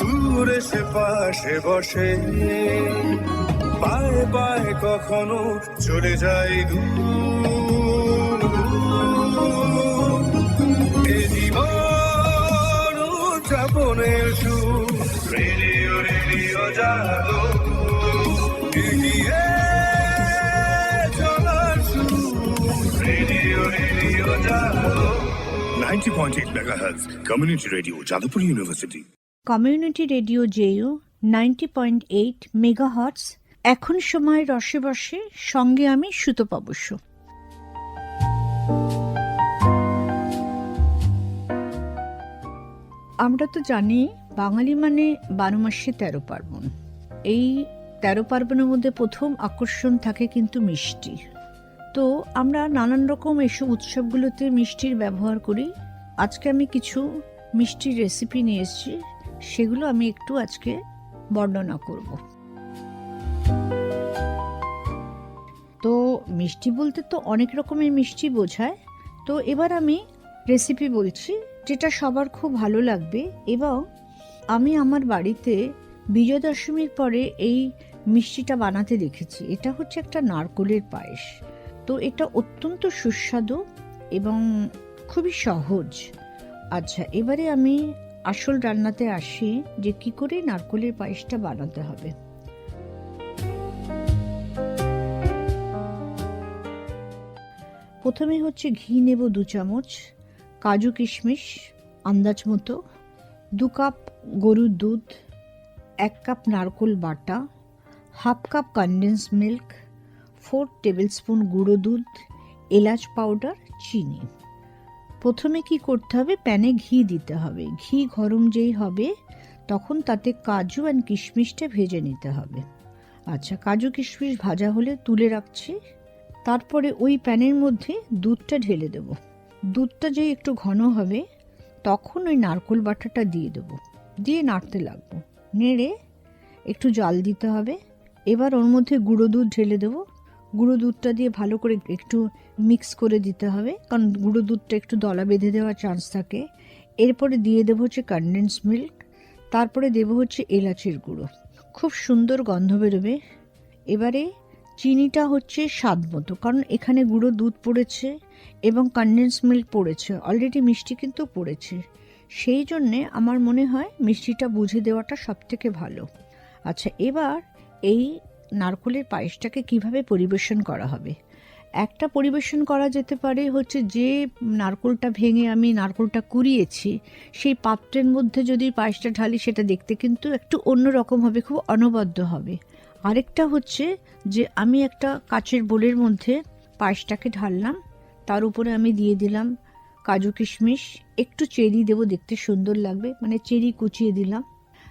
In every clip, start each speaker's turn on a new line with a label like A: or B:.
A: দূরে সে পাশে বসে। পায়ে পায়ে কখনো চলে যায় দূর। এ জীবন উদযাপনের সুর। Radio radio Jago. 90.8 megahertz. Community radio jadavpur university.
B: Community radio JU ninety point eight megahertz এখন সময় রসে বসে, সঙ্গে আমি সুতপা বসু। আমরা তো জানি, বাঙালি মানে বারো মাসে তেরো পার্বণ। এই তেরো পার্বণের মধ্যে প্রথম আকর্ষণ থাকে কিন্তু মিষ্টি। তো আমরা নানান রকম এসব উৎসবগুলোতে মিষ্টির ব্যবহার করি। আজকে আমি কিছু মিষ্টির রেসিপি নিয়ে এসেছি, সেগুলো আমি একটু আজকে বর্ণনা করব। তো মিষ্টি বলতে তো অনেক রকমের মিষ্টি বোঝায়। তো এবার আমি রেসিপি বলছি, যেটা সবার খুব ভালো লাগবে এবং আমি আমার বাড়িতে বিজয় দশমীর পরে এই মিষ্টিটা বানাতে দেখেছি। এটা হচ্ছে একটা নারকোলের পায়েস। তো এটা অত্যন্ত সুস্বাদু এবং খুবই সহজ। আচ্ছা এবারে আমি আসল রান্নাতে আসি যে কি করে নারকোলের পায়েসটা বানাতে হবে। প্রথমে হচ্ছে ঘি নেব দু চামচ, কাজু কিশমিশ আন্দাজ মতো, দু কাপ গরুর দুধ, এক কাপ নারকোল বাটা, half cup condense milk four table spoon গুঁড়ো দুধ, এলাচ পাউডার চিনি। প্রথমে কি করতে হবে? প্যানে ঘি দিতে হবে। ঘি গরম যেই হবে, তখন তাতে কাজু অ্যান্ড কিশমিশটা ভেজে নিতে হবে। আচ্ছা কাজু কিশমিশ ভাজা হলে তুলে রাখছি। তারপরে ওই প্যানের মধ্যে দুধটা ঢেলে দেব। দুধটা যেই একটু ঘন হবে, তখন ওই নারকোল বাটাটা দিয়ে দেব। দিয়ে নাড়তে লাগবো। নেড়ে একটু জাল দিতে হবে। এবার ওর মধ্যে গুঁড়ো দুধ ঢেলে দেবো। গুঁড়ো দুধটা দিয়ে ভালো করে একটু মিক্স করে দিতে হবে। কারণ গুঁড়ো দুধটা একটু দলা বেঁধে দেওয়ার চান্স থাকে। এরপরে দিয়ে দেবো হচ্ছে কনডেন্স মিল্ক তারপরে দেবো হচ্ছে এলাচের গুঁড়ো। খুব সুন্দর গন্ধ বেরোবে। এবারে চিনিটা হচ্ছে স্বাদ মতো, কারণ এখানে গুঁড়ো দুধ পড়েছে এবং কনডেন্স মিল্ক পড়েছে অলরেডি মিষ্টি কিন্তু পড়েছে। সেই জন্যে আমার মনে হয় মিষ্টিটা বুঝে দেওয়াটা সবথেকে ভালো। আচ্ছা এবার এই নারকোলের পায়েসটাকে কীভাবে পরিবেশন করা হবে? একটা পরিবেশন করা যেতে পারে হচ্ছে যে নারকোলটা ভেঙে আমি নারকোলটা কুড়িয়েছি, সেই পাত্রের মধ্যে যদি পায়েসটা ঢালি সেটা দেখতে কিন্তু একটু অন্যরকম হবে, খুব অনবদ্য হবে। আরেকটা হচ্ছে যে আমি একটা কাচের বোলের মধ্যে পায়েসটাকে ঢাললাম, তার উপরে আমি দিয়ে দিলাম কাজু কিশমিশ, একটু চেরি দেবো, দেখতে সুন্দর লাগবে মানে চেরি কুচিয়ে দিলাম।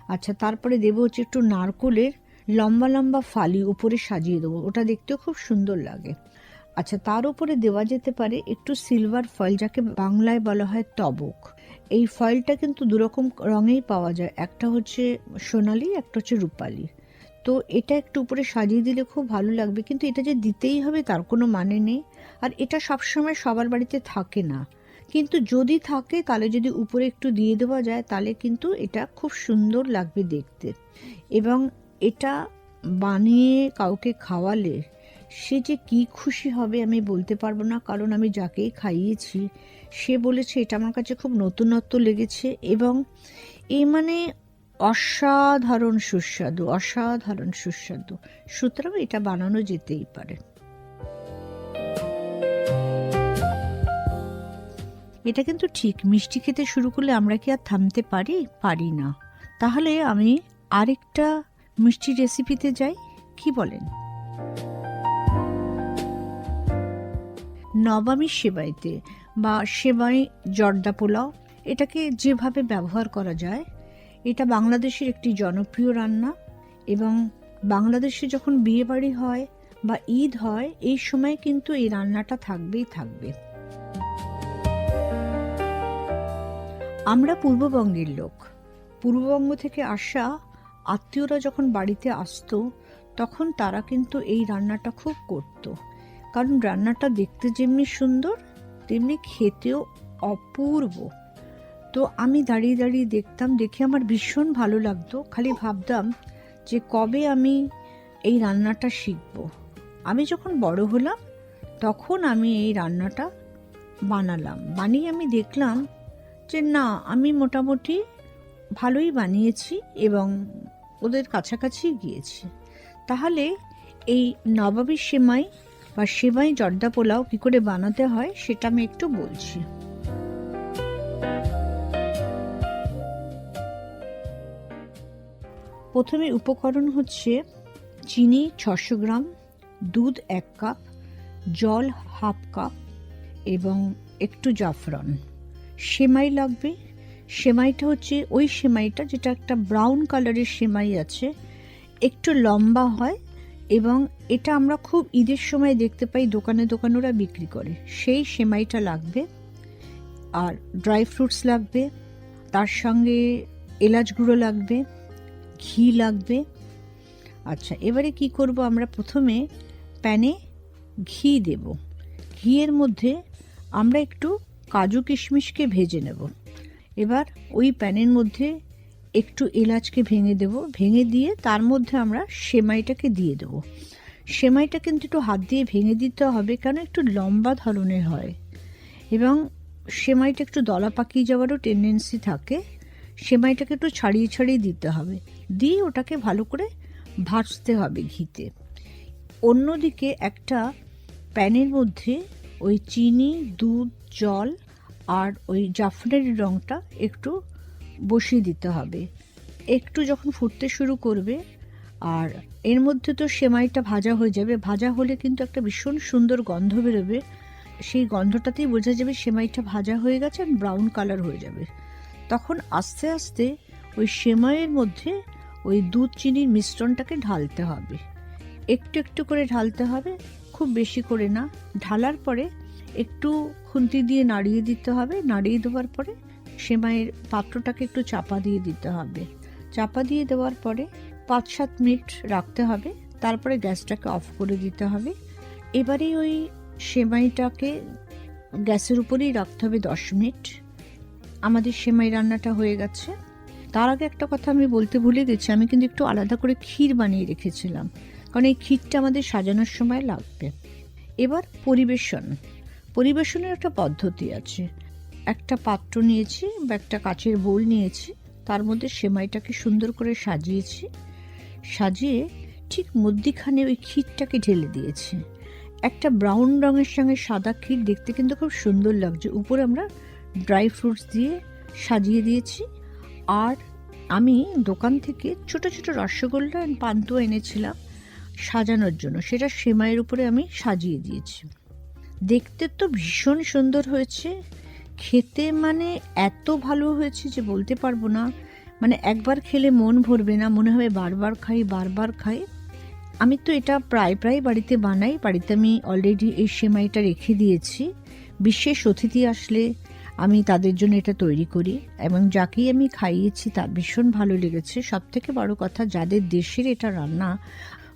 B: আচ্ছা তারপরে দেবো হচ্ছে একটু নারকোলের লম্বা লম্বা ফালি উপরে সাজিয়ে দেবো। ওটা দেখতেও খুব সুন্দর লাগে। আচ্ছা তার উপরে দেওয়া যেতে পারে একটু সিলভার ফয়েল যাকে বাংলায় বলা হয় তবক। এই ফয়েলটা কিন্তু দুরকম রঙেই পাওয়া যায়। একটা হচ্ছে সোনালি, একটা হচ্ছে রূপালি। তো এটা একটু উপরে সাজিয়ে দিলে খুব ভালো লাগবে। কিন্তু এটা যে দিতেই হবে, তার কোনো মানে নেই। আর এটা সবসময় সবার বাড়িতে থাকে না। কিন্তু যদি থাকে, তাহলে যদি উপরে একটু দিয়ে দেওয়া যায়, তাহলে কিন্তু এটা খুব সুন্দর লাগবে দেখতে। এবং এটা বানিয়ে কাউকে খাওয়ালে সে যে কি খুশি হবে আমি বলতে পারব না। কারণ আমি যাকেই খাইয়েছি, সে বলেছে এটা আমার কাছে খুব নতুনত্ব লেগেছে এবং এ মানে অসাধারণ সুস্বাদু অসাধারণ সুস্বাদু। সুতরাং এটা বানানো যেতেই পারে। এটা কিন্তু ঠিক, মিষ্টি খেতে শুরু করলে আমরা কি আর থামতে পারি? পারি না। তাহলে আমি আরেকটা মিষ্টি রেসিপিতে যাই, কি বলেন? নবামী সেবাইতে বা সেবাই জর্দা পোলাও, এটাকে যেভাবে ব্যবহার করা যায়, এটা বাংলাদেশের একটি জনপ্রিয় রান্না এবং বাংলাদেশে যখন বিয়ে বাড়ি হয় বা ঈদ হয়, এই সময় কিন্তু এই রান্নাটা থাকবেই থাকবে। আমরা পূর্ববঙ্গের লোক। পূর্ববঙ্গ থেকে আসা আত্মীয়রা যখন বাড়িতে আসতো, তখন তারা কিন্তু এই রান্নাটা খুব করতো। কারণ রান্নাটা দেখতে যেমনি সুন্দর, তেমনি খেতেও অপূর্ব। তো আমি দাঁড়িয়ে দাঁড়িয়ে দেখতাম, দেখে আমার ভীষণ ভালো লাগতো। খালি ভাবতাম যে কবে আমি এই রান্নাটা শিখব। আমি যখন বড় হলাম, তখন আমি এই রান্নাটা বানালাম। বানিয়ে আমি দেখলাম যে না, আমি মোটামুটি ভালোই বানিয়েছি এবং ওদের কাছাকাছি গিয়েছি। তাহলে এই নবাবী সেমাই বা সেমাই জর্দা পোলাও কী করে বানাতে হয় সেটা আমি একটু বলছি। প্রথমে উপকরণ হচ্ছে চিনি ছশো গ্রাম, দুধ এক কাপ, জল হাফ কাপ এবং একটু জাফরান। সেমাই লাগবে সেমাইটা হচ্ছে, ওই সেমাইটা যেটা একটা ব্রাউন কালারের সেমাই আছে, একটু লম্বা হয় এবং এটা আমরা খুব ঈদের সময় দেখতে পাই দোকানে দোকানে ওরা বিক্রি করে। সেই সেমাইটা লাগবে আর ড্রাই ফ্রুটস লাগবে, তার সঙ্গে এলাচ গুঁড়ো লাগবে, ঘি লাগবে। আচ্ছা এবারে কি করব আমরা? প্রথমে প্যানে ঘি দেব। ঘিয়ের মধ্যে আমরা একটু কাজু কিশমিশকে ভেজে নেব। এবার ওই প্যানের মধ্যে একটু এলাচকে ভেঙে দেব। ভেঙে দিয়ে তার মধ্যে আমরা সেমাইটাকে দিয়ে দেব। সেমাইটা কিন্তু একটু হাত দিয়ে ভেঙে দিতে হবে, কেন একটু লম্বা ধরনের হয়। এবং সেমাইটা একটু দলা পাকিয়ে যাওয়ারও টেন্ডেন্সি থাকে। সেমাইটাকে একটু ছাড়িয়ে ছাড়িয়ে দিতে হবে। দিয়ে ওটাকে ভালো করে ভাজতে হবে ঘিতে। অন্যদিকে একটা প্যানের মধ্যে ওই চিনি, দুধ, জল আর ওই জাফরানি রঙটা একটু বসিয়ে দিতে হবে। একটু যখন ফুটতে শুরু করবে, আর এর মধ্যে তো সেমাইটা ভাজা হয়ে যাবে। ভাজা হলে কিন্তু একটা ভীষণ সুন্দর গন্ধ বেরোবে। সেই গন্ধটাতেই বোঝা যাবে সেমাইটা ভাজা হয়ে গেছে আর ব্রাউন কালার হয়ে যাবে। তখন আস্তে আস্তে ওই সেমাইয়ের মধ্যে ওই দুধ চিনির মিশ্রণটাকে ঢালতে হবে। একটু একটু করে ঢালতে হবে, খুব বেশি করে না। ঢালার পরে একটু খুন্তি দিয়ে নাড়িয়ে দিতে হবে। নাড়িয়ে দেওয়ার পরে সেমাইয়ের পাত্রটাকে একটু চাপা দিয়ে দিতে হবে। চাপা দিয়ে দেওয়ার পরে পাঁচ সাত মিনিট রাখতে হবে। তারপরে গ্যাসটাকে অফ করে দিতে হবে। এবারে ওই সেমাইটাকে গ্যাসের উপরেই রাখতে হবে দশ মিনিট। আমাদের সেমাই রান্নাটা হয়ে গেছে। তার আগে একটা কথা আমি বলতে ভুলে গেছি। আমি কিন্তু একটু আলাদা করে ক্ষীর বানিয়ে রেখেছিলাম। কারণ এই ক্ষীরটা আমাদের সাজানোর সময় লাগবে। এবার পরিবেশন। পরিবেশনের একটা পদ্ধতি আছে। একটা পাত্র নিয়েছি বা একটা কাচের বোল নিয়েছি, তার মধ্যে সেমাইটাকে সুন্দর করে সাজিয়েছি। সাজিয়ে ঠিক মধ্যিখানে ওই ক্ষীরটাকে ঢেলে দিয়েছি। একটা ব্রাউন রঙের সঙ্গে সাদা ক্ষীর দেখতে কিন্তু খুব সুন্দর লাগছে। উপরে আমরা ড্রাই ফ্রুটস দিয়ে সাজিয়ে দিয়েছি। আর আমি দোকান থেকে ছোট ছোট রসগোল্লা অ্যান্ড পান্তুয়া এনেছিলাম সাজানোর জন্য। সেটা সেমাইয়ের উপরে আমি সাজিয়ে দিয়েছি। দেখতে তো ভীষণ সুন্দর হয়েছে। খেতে মানে এত ভালো হয়েছে যে বলতে পারব না। মানে একবার খেলে মন ভরবে না, মনে হবে বারবার খাই বারবার খাই। আমি তো এটা প্রায় প্রায় বাড়িতে বানাই। বাড়িতে আমি অলরেডি এই সেমাইটা রেখে দিয়েছি। বিশেষ অতিথি আসলে আমি তাদের জন্য এটা তৈরি করি এবং যাকেই আমি খাইয়েছি তার ভীষণ ভালো লেগেছে। সব থেকে বড় কথা, যাদের দেশের এটা রান্না,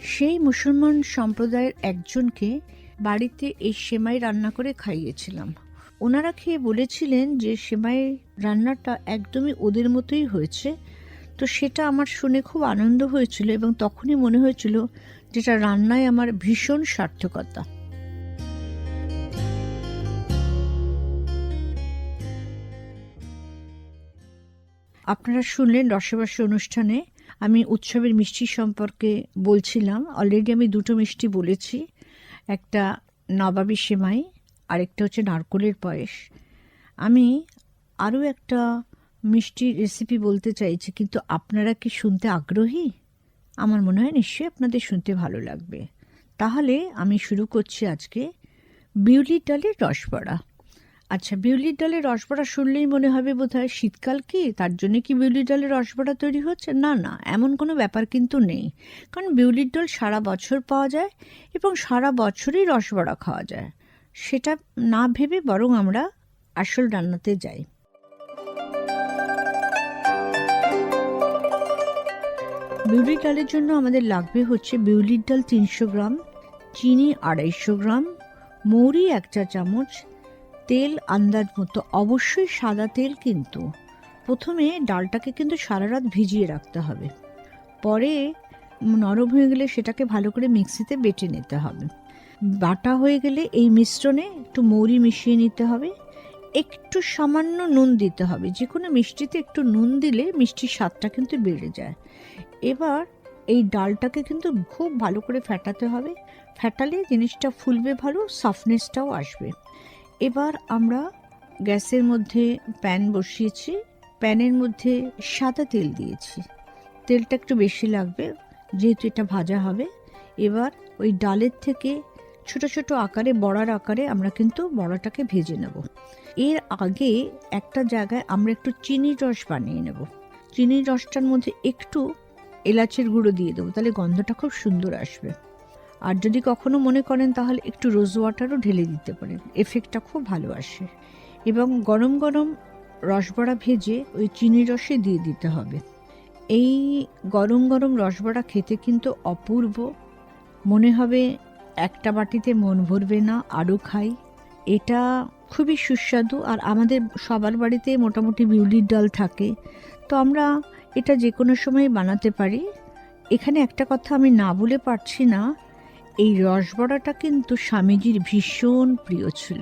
B: সেই মুসলমান সম্প্রদায়ের একজনকে বাড়িতে এই সেমাই রান্না করে খাইয়েছিলাম। ওনারা খেয়ে বলেছিলেন যে সেমাই রান্নাটা একদমই ওদের মতোই হয়েছে। তো সেটা আমার শুনে খুব আনন্দ হয়েছিল এবং তখনই মনে হয়েছিল যেটা রান্নায় আমার ভীষণ সার্থকতা। আপনারা শুনলেন রসবাসী অনুষ্ঠানে আমি উৎসবের মিষ্টি সম্পর্কে বলছিলাম। অলরেডি আমি দুটো মিষ্টি বলেছি। একটা নবাবী সেমাই, আরেকটা হচ্ছে নারকলের পায়েস। আমি আরও একটা মিষ্টি রেসিপি বলতে চাইছি, কিন্তু আপনারা কি শুনতে আগ্রহী? আমার মনে হয় নিশ্চয়ই আপনাদের শুনতে ভালো লাগবে। তাহলে আমি শুরু করছি আজকে বিউলির ডালের রসবড়া। আচ্ছা বিউলির ডালের রসবড়া শুনলেই মনে হবে বোধহয় শীতকাল কি? তার জন্য কি বিউলির ডালের রসবড়া তৈরি হচ্ছে? না না, এমন কোনো ব্যাপার কিন্তু নেই। কারণ বিউলির ডাল সারা বছর পাওয়া যায় এবং সারা বছরই রসবড়া খাওয়া যায়। সেটা না ভেবে বরং আমরা আসল রান্নাতে যাই। বিউলির ডালের জন্য আমাদের লাগবে হচ্ছে বিউলির ডাল তিনশো গ্রাম, চিনি আড়াইশো গ্রাম, মৌরি এক চা চামচ তেল, আন্দাজ মতো। অবশ্যই সাদা তেল কিন্তু। প্রথমে ডালটাকে কিন্তু সারা রাত ভিজিয়ে রাখতে হবে। পরে নরম হয়ে গেলে সেটাকে ভালো করে মিক্সিতে বেটে নিতে হবে। বাটা হয়ে গেলে এই মিশ্রণে একটু মৌরি মিশিয়ে নিতে হবে। একটু সামান্য নুন দিতে হবে। যে কোনো মিষ্টিতে একটু নুন দিলে মিষ্টির স্বাদটা কিন্তু বেড়ে যায়। এবার এই ডালটাকে কিন্তু খুব ভালো করে ফেটাতে হবে। ফেটালে জিনিসটা ফুলবে ভালো সফটনেসটাও আসবে। এবার আমরা গ্যাসের মধ্যে প্যান বসিয়েছি। প্যানের মধ্যে সাদা তেল দিয়েছি। তেলটা একটু বেশি লাগবে, যেহেতু এটা ভাজা হবে। এবার ওই ডালের থেকে ছোট ছোট আকারে, বড়ার আকারে আমরা কিন্তু বড়াটাকে ভেজে নেব। এর আগে একটা জায়গায় আমরা একটু চিনির রস বানিয়ে নেব। চিনির রসটার মধ্যে একটু এলাচের গুঁড়ো দিয়ে দেবো, তাহলে গন্ধটা খুব সুন্দর আসবে। আর যদি কখনো মনে করেন, তাহলে একটু রোজ ওয়াটারও ঢেলে দিতে পারেন। এফেক্টটা খুব ভালো আসে। এবং গরম গরম রসবড়া ভেজে ওই চিনি রসে দিয়ে দিতে হবে। এই গরম গরম রসবড়া খেতে কিন্তু অপূর্ব। মনে হবে একটা বাটিতে মন ভরবে না আরও খাই। এটা খুবই সুস্বাদু আর আমাদের সবার বাড়িতে মোটামুটি বিউলির ডাল থাকে। তো আমরা এটা যে কোনো সময় বানাতে পারি। এখানে একটা কথা আমি না বলে পারছি না। এই রসবড়াটা কিন্তু স্বামীজির ভীষণ প্রিয় ছিল।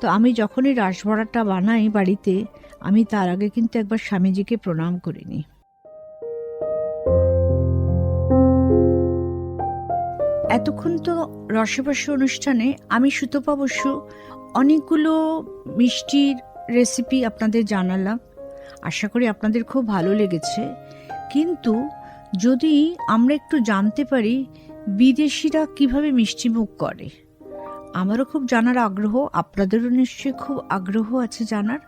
B: তো আমি যখনই রসবড়াটা বানাই বাড়িতে, আমি তার আগে কিন্তু একবার স্বামীজিকে প্রণাম করে নিই। এতক্ষণ তো রসবর্ষ অনুষ্ঠানে আমি সুতপা বসু অনেকগুলো মিষ্টির রেসিপি আপনাদের জানালাম। আশা করি আপনাদের খুব ভালো লেগেছে। কিন্তু যদি আমরা একটু জানতে পারি বিদেশিরা কীভাবে মিষ্টিমুখ করে? আমারও খুব জানার আগ্রহ, আপনাদেরও নিশ্চয়ই খুব আগ্রহ আছে জানার।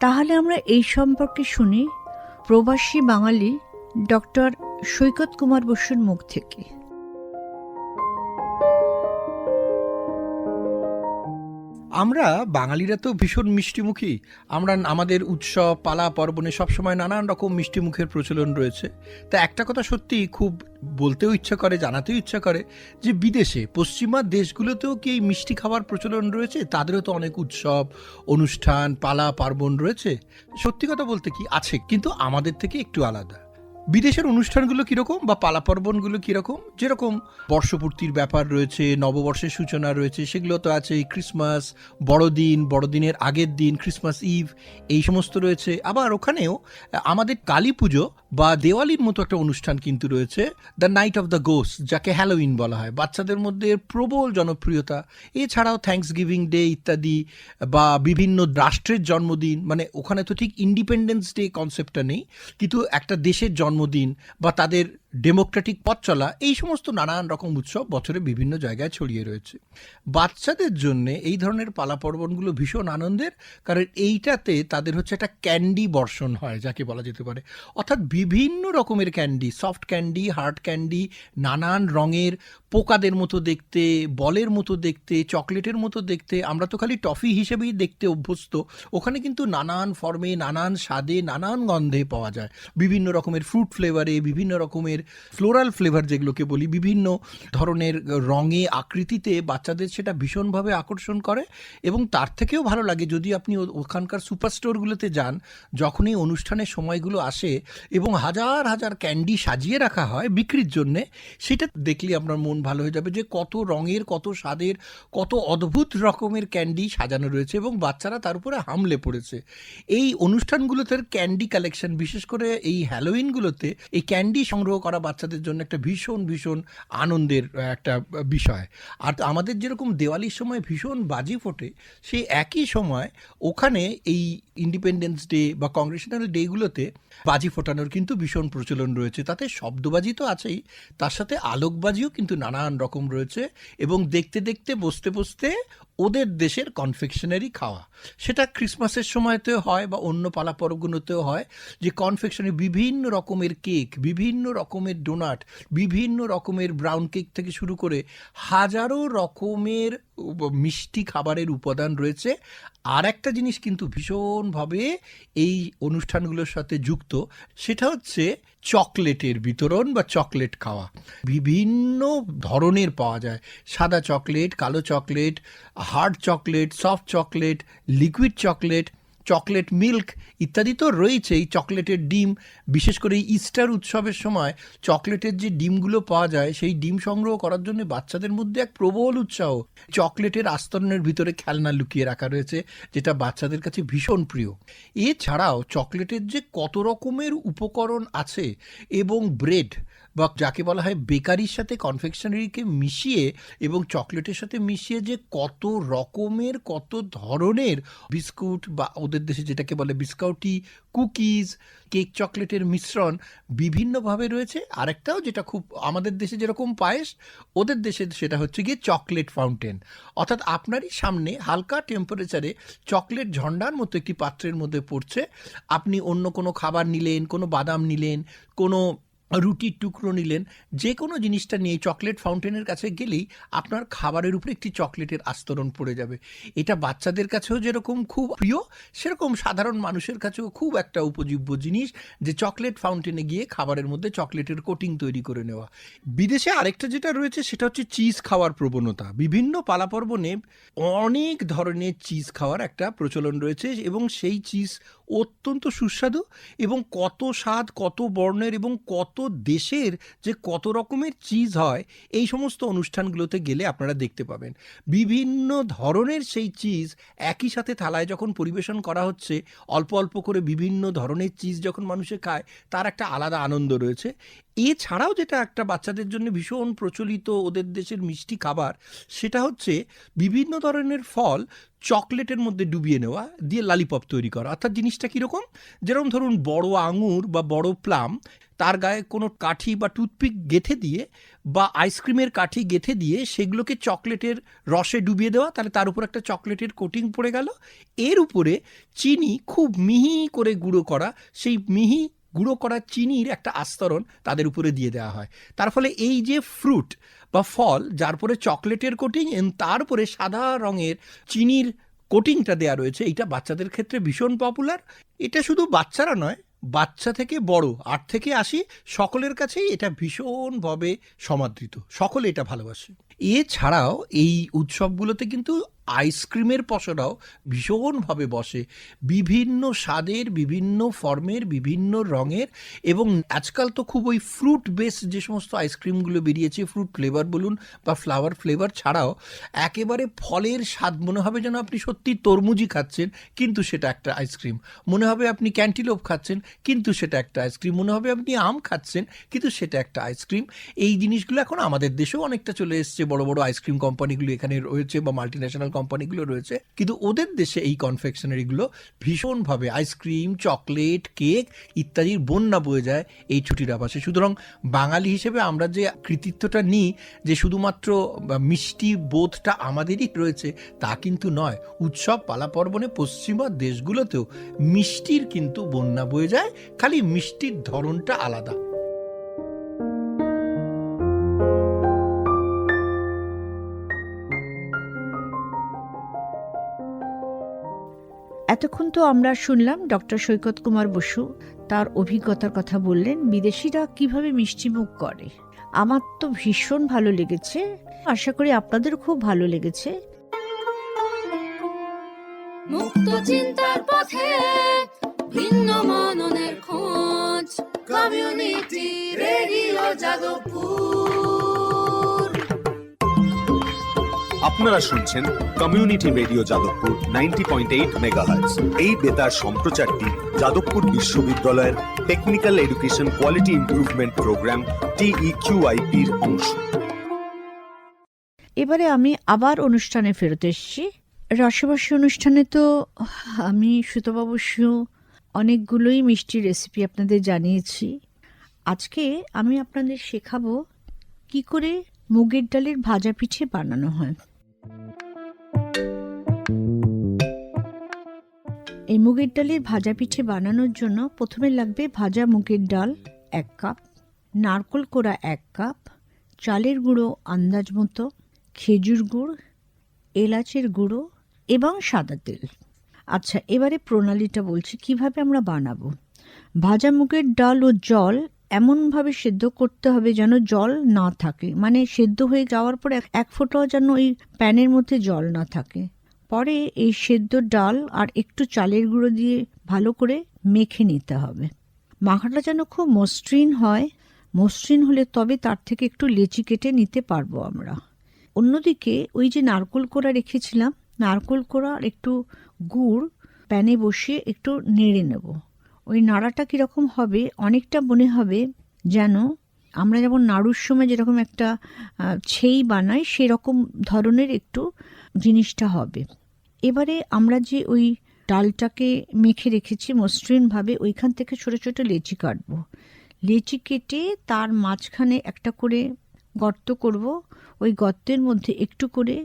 B: তাহলে আমরা এই সম্পর্কে শুনি প্রবাসী বাঙালি ডক্টর সৈকত কুমার বসুর মুখ থেকে।
C: আমরা বাঙালিরা তো ভীষণ মিষ্টিমুখী। আমরা আমাদের উৎসব, পালা, পার্বণে সবসময় নানান রকম মিষ্টিমুখের প্রচলন রয়েছে। তা একটা কথা সত্যি খুব বলতেও ইচ্ছা করে, জানাতেও ইচ্ছা করে যে বিদেশে, পশ্চিমা দেশগুলোতেও কি এই মিষ্টি খাবার প্রচলন রয়েছে? তাদেরও তো অনেক উৎসব, অনুষ্ঠান, পালা, পার্বণ রয়েছে। সত্যি কথা বলতে কি আছে, কিন্তু আমাদের থেকে একটু আলাদা। বিদেশের অনুষ্ঠানগুলো কীরকম বা পালা পার্বণগুলো কীরকম? যেরকম বর্ষপূর্তির ব্যাপার রয়েছে, নববর্ষের সূচনা রয়েছে, সেগুলো তো আছে ক্রিসমাস, বড়দিন, বড়দিনের আগের দিন, ক্রিসমাস ইভ, এই সমস্ত রয়েছে। আবার ওখানেও আমাদের কালী পুজো বা দেওয়ালির মতো একটা অনুষ্ঠান কিন্তু রয়েছে দ্য নাইট অফ দ্য গোস যাকে হ্যালোইন বলা হয়। বাচ্চাদের মধ্যে প্রবল জনপ্রিয়তা, এছাড়াও থ্যাঙ্কস গিভিং ডে ইত্যাদি বা বিভিন্ন রাষ্ট্রের জন্মদিন মানে ওখানে তো ঠিক ইন্ডিপেন্ডেন্স ডে কনসেপ্টটা নেই, কিন্তু একটা দেশের জন্মদিন বা তাদের ডেমোক্রেটিক পথ চলা, এই সমস্ত নানান রকম উৎসব বছরে বিভিন্ন জায়গায় ছড়িয়ে রয়েছে। বাচ্চাদের জন্য এই ধরনের পালা পার্বণগুলো ভীষণ আনন্দের, কারণ এইটাতে তাদের হচ্ছে একটা ক্যান্ডি বর্ষণ হয়, যাকে বলা যেতে পারে। অর্থাৎ বিভিন্ন রকমের candy soft candy hard candy নানান রঙের পোকাদের মতো দেখতে, বলের মতো দেখতে, চকলেটের মতো দেখতে, আমরা তো খালি টফি হিসেবেই দেখতে অভ্যস্ত। ওখানে কিন্তু নানান ফর্মে, নানান স্বাদে, নানান গন্ধে পাওয়া যায়। বিভিন্ন রকমের ফ্রুট ফ্লেভারে বিভিন্ন রকমের ফ্লোরাল ফ্লেভার যেগুলোকে বলি, বিভিন্ন ধরনের রঙে আকৃতিতে বাচ্চাদের সেটা ভীষণভাবে আকর্ষণ করে এবং তার থেকেও ভালো লাগে যদি আপনি ওখানকার সুপার স্টোরগুলোতে যান, যখনই অনুষ্ঠানের সময়গুলো আসে এবং হাজার হাজার ক্যান্ডি সাজিয়ে রাখা হয় বিক্রির জন্যে, সেটা দেখলে আপনার মন ভালো হয়ে যাবে যে কত রঙের, কত স্বাদের, কত অদ্ভুত রকমের ক্যান্ডি সাজানো রয়েছে এবং বাচ্চারা তার উপরে হামলে পড়েছে। এই অনুষ্ঠানগুলোতে ক্যান্ডি কালেকশন, বিশেষ করে এই হ্যালোইনগুলোতে এই ক্যান্ডি সংগ্রহ করা বাচ্চাদের জন্য একটা ভীষণ ভীষণ আনন্দের একটা বিষয়। আর আমাদের যেরকম দেওয়ালির সময় ভীষণ বাজি ফোটে, সেই একই সময় ওখানে এই ইন্ডিপেন্ডেন্স ডে বা কংগ্রেশনাল ডেগুলোতে বাজি ফোটানোর কিন্তু ভীষণ প্রচলন রয়েছে। তাতে শব্দবাজি তো আছেই, তার সাথে আলোকবাজিও কিন্তু নানান রকম রয়েছে এবং দেখতে দেখতে বসতে বসতে ওদের দেশের কনফেকশনারি খাওয়া। সেটা ক্রিসমাসের সময়তেও হয় বা অন্য পালা পর্বগুলোতেও হয় যে কনফেকশনে বিভিন্ন রকমের কেক বিভিন্ন রকমের ডোনাট বিভিন্ন রকমের ব্রাউন কেক থেকে শুরু করে হাজারো রকমের মিষ্টি খাবারের উপাদান রয়েছে। আর একটা জিনিস কিন্তু ভীষণভাবে এই অনুষ্ঠানগুলোর সাথে যুক্ত, সেটা হচ্ছে চকলেটের বিতরণ বা চকলেট খাওয়া। বিভিন্ন ধরনের পাওয়া যায়। সাদা চকলেট, কালো chocolate hard chocolate soft chocolate liquid chocolate chocolate milk ইত্যাদি তো রয়েছেই চকলেটের ডিম। বিশেষ করে ইস্টার উৎসবের সময় চকলেটের যে ডিমগুলো পাওয়া যায়, সেই ডিম সংগ্রহ করার জন্য বাচ্চাদের মধ্যে এক প্রবল উৎসাহ। চকলেটের আস্তরণের ভিতরে খেলনা লুকিয়ে রাখা রয়েছে, যেটা বাচ্চাদের কাছে ভীষণ প্রিয়। এছাড়াও চকলেটের যে কত রকমের উপকরণ আছে এবং ব্রেড বা যাকে বলা হয় বেকারির সাথে কনফেকশনারিকে মিশিয়ে এবং চকলেটের সাথে মিশিয়ে যে কত রকমের, কত ধরনের বিস্কুট বা ওদের দেশে যেটাকে বলে বিস্কাউটি কুকিজ কেক চকলেটের মিশ্রণ বিভিন্নভাবে রয়েছে। আরেকটাও যেটা খুব আমাদের দেশে যেরকম পায়েস, ওদের দেশে সেটা হচ্ছে গিয়ে চকলেট ফাউন্টেন অর্থাৎ আপনারই সামনে হালকা টেম্পারেচারে চকলেট ঝন্ডার মতো একটি পাত্রের মধ্যে পড়ছে। আপনি অন্য কোনো খাবার নিলেন, কোনো বাদাম নিলেন, কোনো রুটির টুকরো নিলেন। যে কোনো জিনিসটা নিয়ে চকলেট ফাউন্টেনের কাছে গেলেই আপনার খাবারের উপরে একটি চকলেটের আস্তরণ পড়ে যাবে। এটা বাচ্চাদের কাছেও যেরকম খুব প্রিয়, সেরকম সাধারণ মানুষের কাছেও খুব একটা উপজীব্য জিনিস যে চকলেট ফাউন্টেনে গিয়ে খাবারের মধ্যে চকলেটের কোটিং তৈরি করে নেওয়া। বিদেশে আরেকটা যেটা রয়েছে, সেটা হচ্ছে চিজ খাওয়ার প্রবণতা। বিভিন্ন পালাপর্বণে অনেক ধরনের চিজ খাওয়ার একটা প্রচলন রয়েছে এবং সেই চিজ অত্যন্ত সুস্বাদু এবং কত স্বাদ, কত বর্ণের এবং কত দেশের যে কত রকমের চিজ হয়, এই সমস্ত অনুষ্ঠানগুলোতে গেলে আপনারা দেখতে পাবেন। বিভিন্ন ধরনের সেই চিজ একই সাথে থালায় যখন পরিবেশন করা হচ্ছে, অল্প অল্প করে বিভিন্ন ধরনের চিজ যখন মানুষে খায়, তার একটা আলাদা আনন্দ রয়েছে। এছাড়াও যেটা একটা বাচ্চাদের জন্য ভীষণ প্রচলিত ওদের দেশের মিষ্টি খাবার, সেটা হচ্ছে বিভিন্ন ধরনের ফল চকলেটের মধ্যে ডুবিয়ে নেওয়া, দিয়ে লালিপপ তৈরি করা। অর্থাৎ জিনিসটা কীরকম? যেরকম ধরুন বড় আঙুর বা বড় প্লাম, তার গায়ে কোনো কাঠি বা টুথপিক গেথে দিয়ে বা আইসক্রিমের কাঠি গেথে দিয়ে সেগুলোকে চকলেটের রসে ডুবিয়ে দেওয়া, তাহলে তার উপর একটা চকলেটের কোটিং পড়ে গেল। এর উপরে চিনি খুব মিহি করে গুঁড়ো করা, সেই মিহি গুঁড়ো করা চিনির একটা আস্তরণ তাদের উপরে দিয়ে দেওয়া হয়। তার ফলে এই যে ফ্রুট বা ফল, যার পরে চকলেটের কোটিং তারপরে সাদা রঙের চিনির কোটিংটা দেওয়া রয়েছে এটা বাচ্চাদের ক্ষেত্রে ভীষণ পপুলার এটা শুধু বাচ্চারা নয়, বাচ্চা থেকে বড়, আট থেকে আশি, সকলের কাছেই এটা ভীষণভাবে সমাদৃত। সকলে এটা ভালোবাসে। এছাড়াও এই উৎসবগুলোতে কিন্তু আইসক্রিমের পসরাও ভীষণভাবে বসে। বিভিন্ন স্বাদের, বিভিন্ন ফর্মের, বিভিন্ন রঙের এবং আজকাল তো খুব ওই ফ্রুট বেস যে সমস্ত আইসক্রিমগুলো বেরিয়েছে ফ্রুট ফ্লেভার বলুন বা ফ্লাওয়ার ফ্লেভার ছাড়াও, একেবারে ফলের স্বাদ। মনে হবে যেন আপনি সত্যি তরমুজি খাচ্ছেন, কিন্তু সেটা একটা আইসক্রিম। মনে হবে আপনি ক্যান্টিলোপ খাচ্ছেন, কিন্তু সেটা একটা আইসক্রিম। মনে হবে আপনি আম খাচ্ছেন, কিন্তু সেটা একটা আইসক্রিম। এই জিনিসগুলো এখন আমাদের দেশেও অনেকটা চলে এসছে। বড় বড় আইসক্রিম কোম্পানিগুলো এখানে রয়েছে বা মাল্টি ন্যাশনাল কোম্পানিগুলো রয়েছে, কিন্তু ওদের দেশে এই কনফেকশনারিগুলো ভীষণভাবে আইসক্রিম চকলেট কেক ইত্যাদির বন্যা বয়ে যায় এই ছুটির আবাসে সুতরাং বাঙালি হিসেবে আমরা যে কৃতিত্বটা নিই, যে শুধুমাত্র মিষ্টি বোধটা আমাদেরই রয়েছে, তা কিন্তু নয়। উৎসব পালা পার্বণে পশ্চিমা দেশগুলোতেও মিষ্টির কিন্তু বন্যা বয়ে যায়, খালি মিষ্টির ধরনটা আলাদা।
B: এতক্ষণ তো আমরা শুনলাম ডক্টর সৈকত কুমার বসু তার অভিজ্ঞতার কথা বললেন, বিদেশিরা কীভাবে মিষ্টি মুখ করে। আমার তো ভীষণ ভালো লেগেছে। আশা করি আপনাদের খুব ভালো লেগেছে।
D: মুক্ত চিন্তার পথে ভিন্ন মননের খোঁজ। কমিউনিটি রেডিও যাদবপুর
E: আপনারা শুনছেন community radio Jadavpur ninety point eight megahertz এই বেতার সম্প্রচারটি যাদবপুর বিশ্ববিদ্যালয়ের technical education quality improvement programme টিইকিউআইপির অংশ।
B: এবারে আমি আবার অনুষ্ঠানে ফেরত এসেছি। রসবাসী অনুষ্ঠানে তো আমি সুতবাবস্য অনেকগুলোই মিষ্টি রেসিপি আপনাদের জানিয়েছি। আজকে আমি আপনাদের শেখাবো কি করে মুগের ডালের ভাজা পিঠে বানানো হয়। এই মুগের ডালের ভাজা পিঠে বানানোর জন্য প্রথমে লাগবে ভাজা মুগের ডাল এক কাপ, নারকোল কোড়া এক কাপ, চালের গুঁড়ো আন্দাজ মতো, খেজুর গুড়, এলাচের গুঁড়ো এবং সাদা তেল। আচ্ছা এবারে প্রণালীটা বলছি, কীভাবে আমরা বানাবো? ভাজা মুগের ডাল ও জল এমনভাবে সেদ্ধ করতে হবে যেন জল না থাকে। মানে সেদ্ধ হয়ে যাওয়ার পর এক- ফোঁটাও যেন ওই প্যানের মধ্যে জল না থাকে। পরে এই সেদ্ধ ডাল আর একটু চালের গুঁড়ো দিয়ে ভালো করে মেখে নিতে হবে। মাখাটা যেন খুব মসৃণ হয়। মসৃণ হলে তবে তার থেকে একটু লেচি কেটে নিতে পারব আমরা। অন্যদিকে ওই যে নারকোল কোড়া রেখেছিলাম, নারকোল কোড়া আর একটু গুড় প্যানে বসিয়ে একটু নেড়ে নেব। ওই নাড়াটা কীরকম হবে, অনেকটা মনে হবে যেন আমরা যেমন নাড়ুর সময় যেরকম একটা ছেই বানাই, সেরকম ধরনের একটু জিনিসটা হবে। এবারে আমরা যে ওই ডালটাকে মেখে রেখেছি মসৃণভাবে, ওইখান থেকে ছোটো ছোটো লেচি কাটবো। লেচি কেটে তার মাঝখানে একটা করে গর্ত করব। ওই গর্তের মধ্যে একটু করে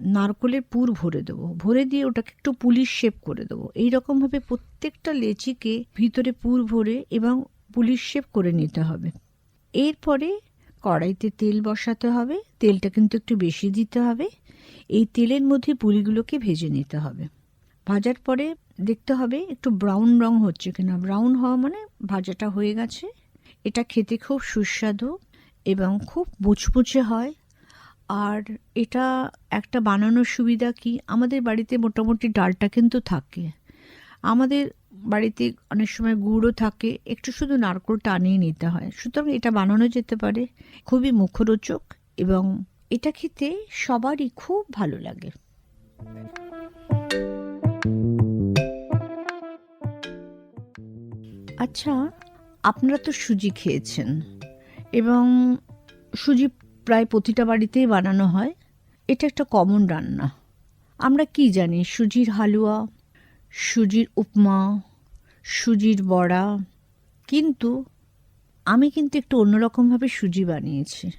B: নারকলের পুর ভরে দেবো। ভরে দিয়ে ওটাকে একটু পুলিশ শেপ করে দেবো। এইরকমভাবে প্রত্যেকটা লেচিকে ভিতরে পুর ভরে এবং পুলিশ শেপ করে নিতে হবে। এরপরে কড়াইতে তেল বসাতে হবে। তেলটা কিন্তু একটু বেশি দিতে হবে। এই তেলের মধ্যে পুরিগুলোকে ভেজে নিতে হবে। ভাজার পরে দেখতে হবে একটু ব্রাউন রং হচ্ছে কিনা। ব্রাউন হওয়া মানে ভাজাটা হয়ে গেছে। এটা খেতে খুব সুস্বাদু এবং খুব মুচমুচে হয়। আর এটা একটা বানানোর সুবিধা কি? আমাদের বাড়িতে মোটামুটি ডালটা কিন্তু থাকে। আমাদের বাড়িতে অনেক সময় গুড়ও থাকে। একটু শুধু নারকোলটা আনিয়ে নিতে হয়। সুতরাং এটা বানানো যেতে পারে। খুবই মুখরোচক এবং এটা খেতে সবারই খুব ভালো লাগে। আচ্ছা আপনারা তো সুজি খেয়েছেন এবং সুজি প্রায় প্রতিটা বাড়িতেই বানানো হয়। এটা একটা কমন রান্না। আমরা কি জানি? সুজির হালুয়া, সুজির উপমা, সুজির বড়া। কিন্তু আমি কিন্তু একটু অন্যরকমভাবে সুজি বানিয়েছি।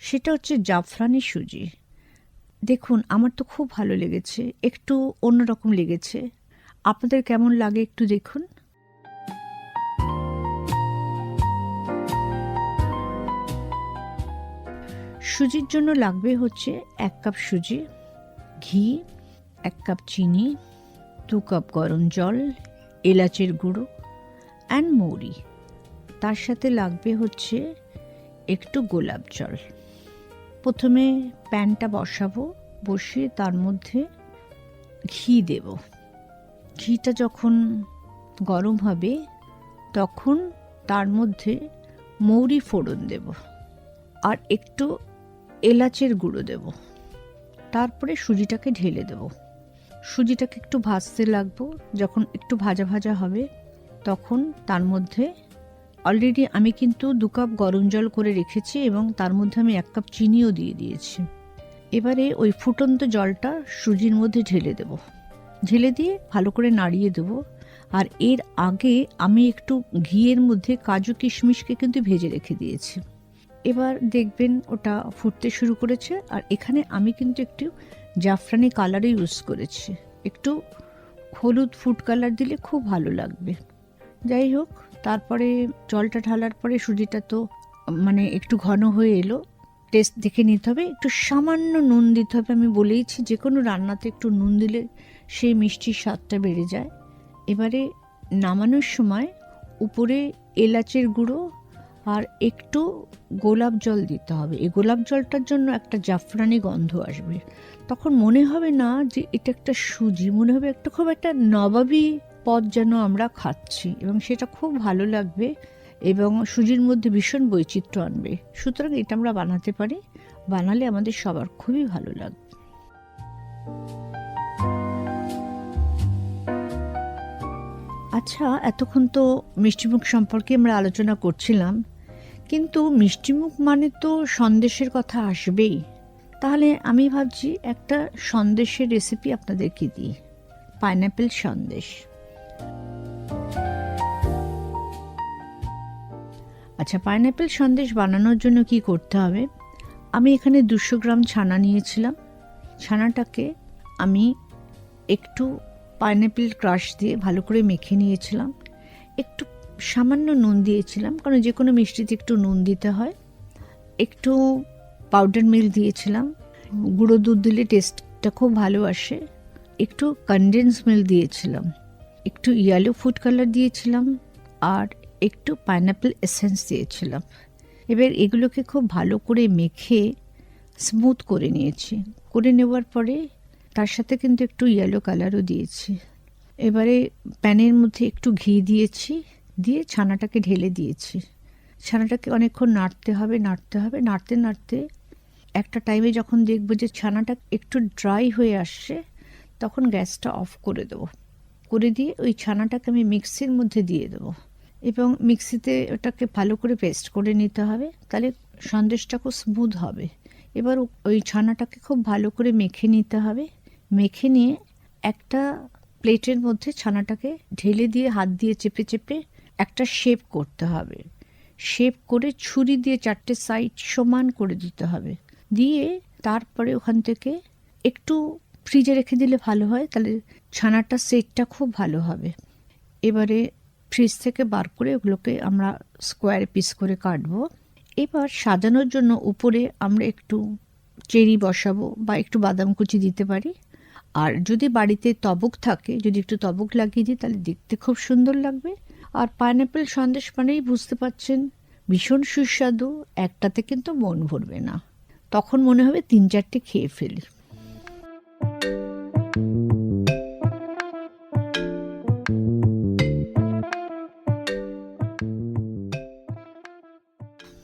B: সেটা হচ্ছে জাফরানি সুজি। দেখুন, আমার তো খুব ভালো লেগেছে। একটু অন্যরকম লেগেছে। আপনাদের কেমন লাগে একটু দেখুন। সুজির জন্য লাগবে হচ্ছে এক কাপ সুজি, ঘি, এক কাপ চিনি, দু কাপ গরম জল, এলাচের গুঁড়ো অ্যান্ড মৌরি। তার সাথে লাগবে হচ্ছে একটু গোলাপ জল। প্রথমে প্যানটা বসাবো, বসিয়ে তার মধ্যে ঘি দেব। ঘিটা যখন গরম হবে, তখন তার মধ্যে মৌরি ফোড়ন দেব। আর একটু এলাচের গুঁড়ো দেব। তারপরে সুজিটাকে ঢেলে দেব। সুজিটাকে একটু ভাজতে লাগবো। যখন একটু ভাজা ভাজা হবে, তখন তার মধ্যে অলরেডি আমি কিন্তু দু কাপ গরম জল করে রেখেছি এবং তার মধ্যে আমি এক কাপ চিনিও দিয়ে দিয়েছি। এবারে ওই ফুটন্ত জলটা সুজির মধ্যে ঢেলে দেব। ঢেলে দিয়ে ভালো করে নাড়িয়ে দেব। আর এর আগে আমি একটু ঘিয়ের মধ্যে কাজু কিশমিশকে কিন্তু ভেজে রেখে দিয়েছি। এবার দেখবেন ওটা ফুটতে শুরু করেছে। আর এখানে আমি কিন্তু একটু জাফরানি কালারও ইউজ করেছি। একটু হলুদ ফুড কালার দিলে খুব ভালো লাগবে। যাই হোক, তারপরে জলটা ঢালার পরে সুজিটা তো মানে একটু ঘন হয়ে এলো। টেস্ট দেখে নিতে হবে। একটু সামান্য নুন দিতে হবে আমি বলেইছি যে কোনো রান্নাতে একটু নুন দিলে সেই মিষ্টির স্বাদটা বেড়ে যায়। এবারে নামানোর সময় উপরে এলাচের গুঁড়ো আর একটু গোলাপ জল দিতে হবে। এই গোলাপ জলটার জন্য একটা জাফরানি গন্ধ আসবে। তখন মনে হবে না যে এটা একটা সুজি, মনে হবে একটা খুব একটা নবাবী পদ যেন আমরা খাচ্ছি এবং সেটা খুব ভালো লাগবে এবং সুজির মধ্যে ভীষণ বৈচিত্র্য আনবে। সুতরাং এটা আমরা বানাতে পারি। বানালে আমাদের সবার খুবই ভালো লাগবে। আচ্ছা এতক্ষণ তো মিষ্টিমুখ সম্পর্কে আমরা আলোচনা করছিলাম। কিন্তু মিষ্টিমুখ মানে তো সন্দেশের কথা আসবেই। তাহলে আমি ভাবছি একটা সন্দেশের রেসিপি আপনাদেরকে দিই। পাইনাপেল সন্দেশ। আচ্ছা পাইনাপেল সন্দেশ বানানোর জন্য কি করতে হবে? আমি এখানে দুশো গ্রাম ছানা নিয়েছিলাম। ছানাটাকে আমি একটু পাইনাপেল ক্রাশ দিয়ে ভালো করে মেখে নিয়েছিলাম। একটু সামান্য নুন দিয়েছিলাম, কারণ যে কোনো মিষ্টিতে একটু নুন দিতে হয়। একটু পাউডার মিল্ক দিয়েছিলাম। গুঁড়ো দুধ দিলে টেস্টটা খুব ভালো আসে। একটু কনডেন্স মিল্ক দিয়েছিলাম। একটু ইয়েলো ফুড কালার দিয়েছিলাম আর একটু পাইনাপেল এসেন্স দিয়েছিলাম। এবার এগুলোকে খুব ভালো করে মেখে স্মুথ করে নিয়েছি। করে নেওয়ার পরে তার সাথে কিন্তু একটু ইয়েলো কালারও দিয়েছি। এবারে প্যানের মধ্যে একটু ঘি দিয়েছি। দিয়ে ছানাটাকে ঢেলে দিয়েছি। ছানাটাকে অনেকক্ষণ নাড়তে হবে নাড়তে হবে, নাড়তে নাড়তে। একটা টাইমে যখন দেখব যে ছানাটা একটু ড্রাই হয়ে আসছে, তখন গ্যাসটা অফ করে দেবো। করে দিয়ে ওই ছানাটাকে আমি মিক্সির মধ্যে দিয়ে দেবো। এবং মিক্সিতে ওটাকে ভালো করে পেস্ট করে নিতে হবে, তাহলে সন্দেশটা খুব স্মুথ হবে। এবার ওই ছানাটাকে খুব ভালো করে মেখে নিতে হবে। মেখে নিয়ে একটা প্লেটের মধ্যে ছানাটাকে ঢেলে দিয়ে হাত দিয়ে চেপে চেপে একটা শেপ করতে হবে। শেপ করে ছুরি দিয়ে চারটে সাইড সমান করে দিতে হবে। দিয়ে তারপরে ওখান থেকে একটু ফ্রিজে রেখে দিলে ভালো হয়, তাহলে ছানাটা সেটটা খুব ভালো হবে। এবারে ফ্রিজ থেকে বার করে ওগুলোকে আমরা স্কোয়ার পিস করে কাটবো। এবার সাজানোর জন্য উপরে আমরা একটু চেরি বসাবো বা একটু বাদাম কুচি দিতে পারি। আর যদি বাড়িতে তবক থাকে, যদি একটু তবক লাগিয়ে দিই, তাহলে দেখতে খুব সুন্দর লাগবে। আর পাইনঅ্যাপেল সন্দেশ মানেই বুঝতে পারছেন, ভীষণ সুস্বাদু, একটাতে কিন্তু মন ভরবে না। তখন মনে হবে তিন চারটে খেয়ে ফেলি।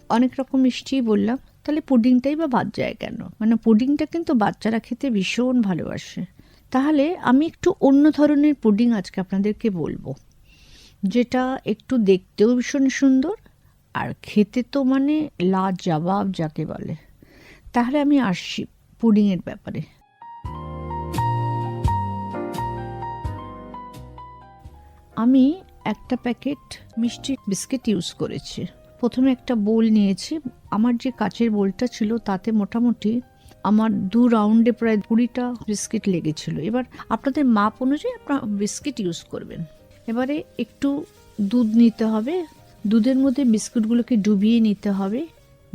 B: অনেক রকম মিষ্টিই বললাম, তাহলে পুডিংটাই বা বাদ যায় কেন? মানে পুডিংটা কিন্তু বাচ্চারা খেতে ভীষণ ভালোবাসে। তাহলে আমি একটু অন্য ধরনের পুডিং আজকে আপনাদেরকে বলব। যেটা একটু দেখতেও ভীষণ সুন্দর, আর খেতে তো মানে লাজবাব যাকে বলে। তাহলে আমি আসছি পুডিংয়ের ব্যাপারে। আমি একটা প্যাকেট মিষ্টি বিস্কিট ইউজ করেছি। প্রথমে একটা বোল নিয়েছি। আমার যে কাচের বোলটা ছিল, তাতে মোটামুটি আমার দু রাউন্ডে প্রায় কুড়িটা বিস্কিট লেগেছিল। এবার আপনাদের মাপ অনুযায়ী আপনার বিস্কিট ইউজ করবেন। এবারে একটু দুধ নিতে হবে। দুধের মধ্যে বিস্কুটগুলোকে ডুবিয়ে নিতে হবে।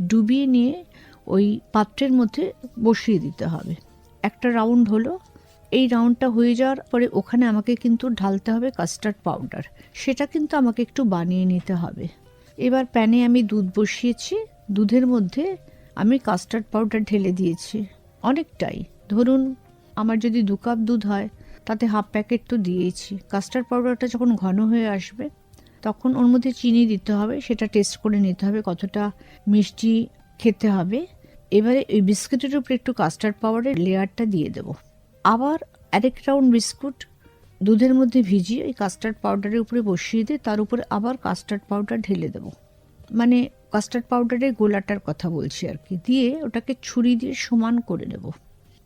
B: ডুবিয়ে নিয়ে ওই পাত্রের মধ্যে বসিয়ে দিতে হবে। একটা রাউন্ড হলো। এই রাউন্ডটা হয়ে যাওয়ার পরে ওখানে আমাকে কিন্তু ঢালতে হবে কাস্টার্ড পাউডার। সেটা কিন্তু আমাকে একটু বানিয়ে নিতে হবে। এবার প্যানে আমি দুধ বসিয়েছি। দুধের মধ্যে আমি কাস্টার্ড পাউডার ঢেলে দিয়েছি। অনেকটাই। ধরুন, আমার যদি দু কাপ দুধ হয় তাতে হাফ প্যাকেট তো দিয়েছি কাস্টার্ড পাউডারটা যখন ঘন হয়ে আসবে, তখন ওর মধ্যে চিনি দিতে হবে, সেটা টেস্ট করে নিতে হবে কতটা মিষ্টি খেতে হবে। এবারে ওই বিস্কুটের উপরে একটু কাস্টার্ড পাউডারের লেয়ারটা দিয়ে দেবো। আবার আরেক রাউন্ড বিস্কুট দুধের মধ্যে ভিজিয়ে ওই কাস্টার্ড পাউডারের উপরে বসিয়ে দিয়ে তার উপরে আবার কাস্টার্ড পাউডার ঢেলে দেবো। মানে কাস্টার্ড পাউডারের গোলাটার কথা বলছি আর কি। দিয়ে ওটাকে ছুরি দিয়ে সমান করে নেব।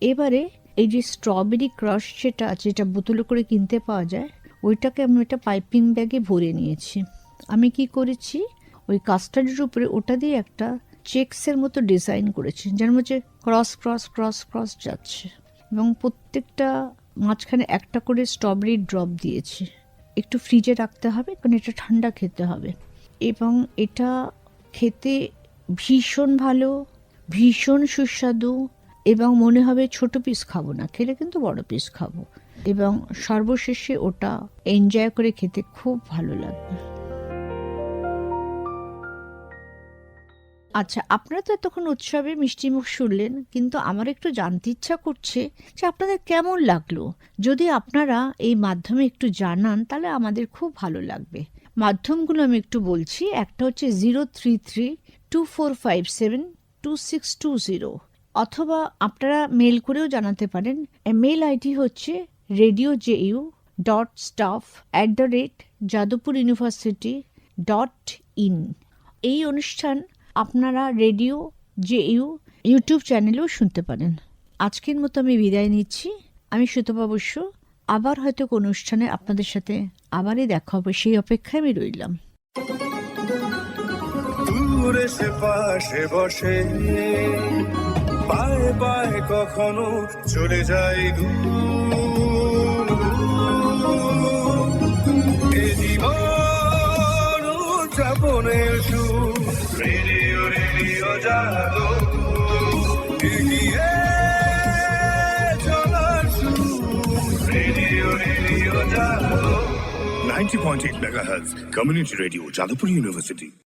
B: এবারে এই যে স্ট্রবেরি ক্রাশ যেটা আছে, যেটা বোতলে করে কিনতে পাওয়া যায়, ওইটাকে আমি একটা পাইপিং ব্যাগে ভরে নিয়েছি। আমি কি করেছি? ওই কাস্টার্ডের উপরে ওটা দিয়ে একটা চেক্সের মতো ডিজাইন করেছি, যার মধ্যে ক্রস ক্রস ক্রস ক্রস যাচ্ছে। এবং প্রত্যেকটা মাঝখানে একটা করে স্ট্রবেরি ড্রপ দিয়েছি। একটু ফ্রিজে রাখতে হবে, কারণ এটা ঠান্ডা খেতে হবে। এবং এটা খেতে ভীষণ ভালো, ভীষণ সুস্বাদু এবং মনে হবে ছোট পিস খাব না, খেলে কিন্তু বড় পিস খাব। এবং সর্বশেষে ওটা এনজয় করে খেতে খুব ভালো লাগবে। আচ্ছা আপনারা তো এতক্ষণ উৎসবে মিষ্টিমুখ শুনলেন, কিন্তু আমার একটু জানতে ইচ্ছা করছে যে আপনাদের কেমন লাগল? যদি আপনারা এই মাধ্যমে একটু জানান, তাহলে আমাদের খুব ভালো লাগবে। মাধ্যমগুলো আমি একটু বলছি, একটা হচ্ছে zero three three two four five seven two six two zero অথবা আপনারা মেল করেও জানাতে পারেন। মেল আইডি হচ্ছে radio J U dot staff at the rate Jadavpur university dot in এই অনুষ্ঠান আপনারা রেডিও জে ইউ ইউটিউব চ্যানেলেও শুনতে পারেন। আজকের মতো আমি বিদায় নিচ্ছি। আমি সুতপা আবার হয়তো কোনো অনুষ্ঠানে আপনাদের সাথে আবারই দেখা হবে, সেই অপেক্ষায় আমি রইলাম।
A: দূরে সে পাশে বসে। পায়ে পায়ে কখনো চলে দূর এ জীবন উদযাপনের সুর, রেডিও রেডিও জাগো। এগিয়ে চলার সুর, radio radio Jago. 90.8 megahertz community radio Jadavpur university.